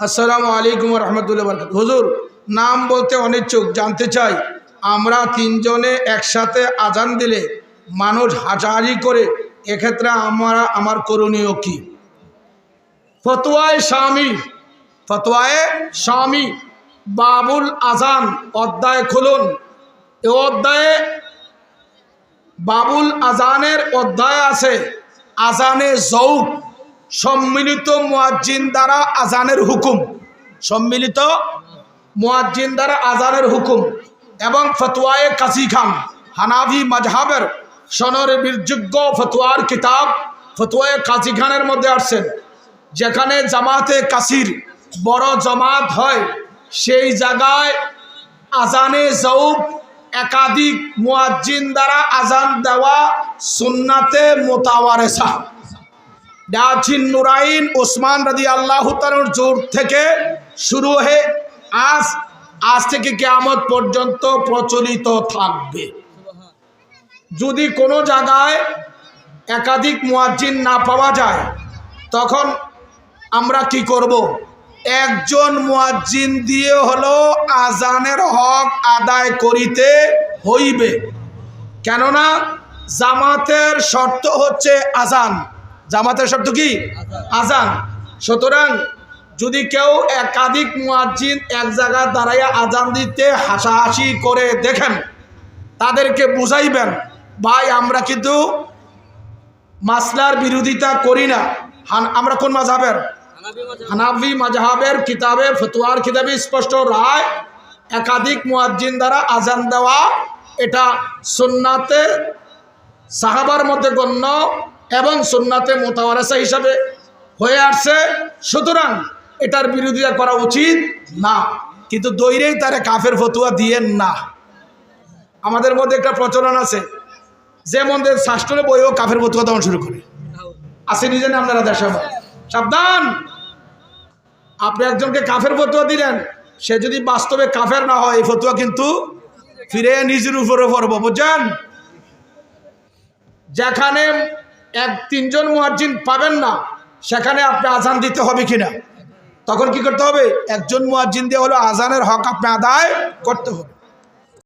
আসসালামু আলাইকুম রহমতুল্লাহ বরকাত হুজুর, নাম বলতে অনিচ্ছুক, জানতে চাই, আমরা তিনজনে একসাথে আজান দিলে মানুষ হাজারি করে, এক্ষেত্রে আমরা, আমার করণীয় কি? ফতোয়ায় স্বামী ফতোয়ায় স্বামী, বাবুল আজান অধ্যায় খুলুন। এ অধ্যায়ে বাবুল আজানের অধ্যায় আছে, আজানে জৌক সম্মিলিত মুয়াজ্জিন দ্বারা আজানের হুকুম। সম্মিলিত মুয়াজ্জিন দ্বারা আজানের হুকুম। এবং ফতোয়ায়ে কাসি খান হানাভি মজহাবের সনর বীরযোগ্য ফতোয়ার কিতাব ফতোয়ায়ে কাজী খানের মধ্যে আসছেন, যেখানে জামাতে কাসির বড় জামাত হয়। সেই জায়গায় আজানে জৌক একাধিক মুয়াজ্জিন দ্বারা আজান দেওয়া সুন্নাতে মোতাওয়ারেসা। ডাচিন নুরাইন ওসমান রাজি আল্লাহ তালুর জোর থেকে শুরু হয়ে আজ আজ থেকে কেয়ামত পর্যন্ত প্রচলিত থাকবে। যদি কোনো জায়গায় একাধিক মুয়াজ্জিন না পাওয়া যায়, তখন আমরা কি করব? একজন মুয়াজ্জিন দিয়ে হলো আজানের হক আদায় করিতে হইবে। কেননা জামাতের শর্ত হচ্ছে আজান। জামাতের শব্দ কি? আজান। সুতরাং যদি কেউ একাধিক মুয়াজ্জিন এক জায়গায় দাঁড়াইয়া আজান দিতে হাসাহাসি করে দেখেন তাদেরকে বুঝাইবেন ভাই আমরা কিন্তু মাসলার বিরোধিতা করি না। হান- আমরা কোন মাঝাবের হানাফি মাঝহাবের কিতাবে ফতুয়ার কিতাবে স্পষ্ট রায় একাধিক মুয়াজ্জিন দ্বারা আজান দেওয়া এটা সুন্নাতে সাহাবার মধ্যে গণ্য এবং সুন্নাতে মোতাওয়ারেসা হিসাবে হয়ে আসছে। সুতরাং এটার বিরোধিতা করা উচিত না। কিন্তু দৈরেই তারে কাফের ফতুয়া দিয়েন না। আমাদের মধ্যে একটা প্রচলন আছে, যে মন্দির শাস্ত্রে বইও কাফের ফতুয়া দেওয়া শুরু করে। আসে নিজে না আপনারা দেশে সাবধান! আপনি একজনকে কাফের ফতুয়া দিলেন, সে যদি বাস্তবে কাফের না হয়, এই ফতুয়া কিন্তু ফিরে নিজের উপরে পড়ব, বুঝছেন? যেখানে এক তিনজন মুয়াজ্জিন পাবেন না, সেখানে আপনি আজান দিতে হবে কিনা? তখন কি করতে হবে? একজন মুয়াজ্জিন দিয়ে হলো আজানের হক আপনি আদায় করতে হবে।